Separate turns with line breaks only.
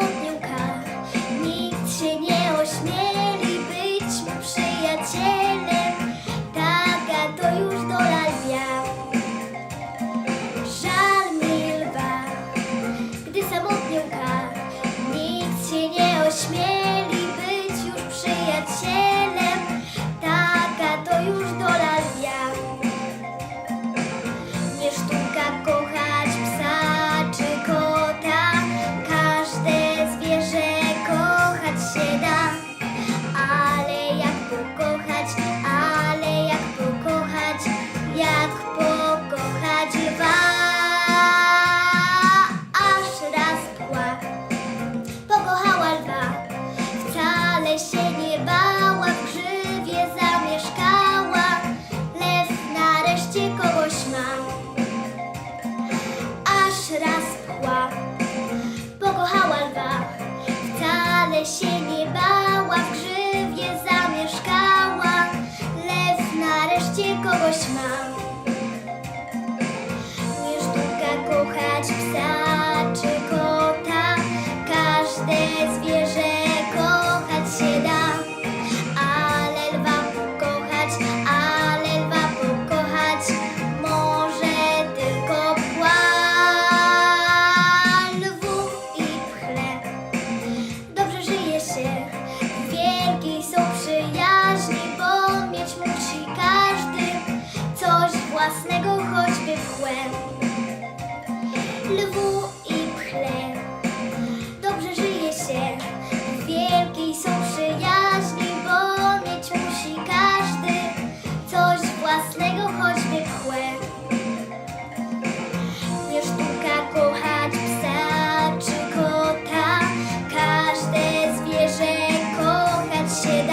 못 коло сна. lwu i pchle. Dobrze żyje się w wielkiej są przyjaźni, bo mieć musi każdy coś własnego, choćby pchłe. Nie sztuka kochać psa czy kota, każde zwierzę kochać się da.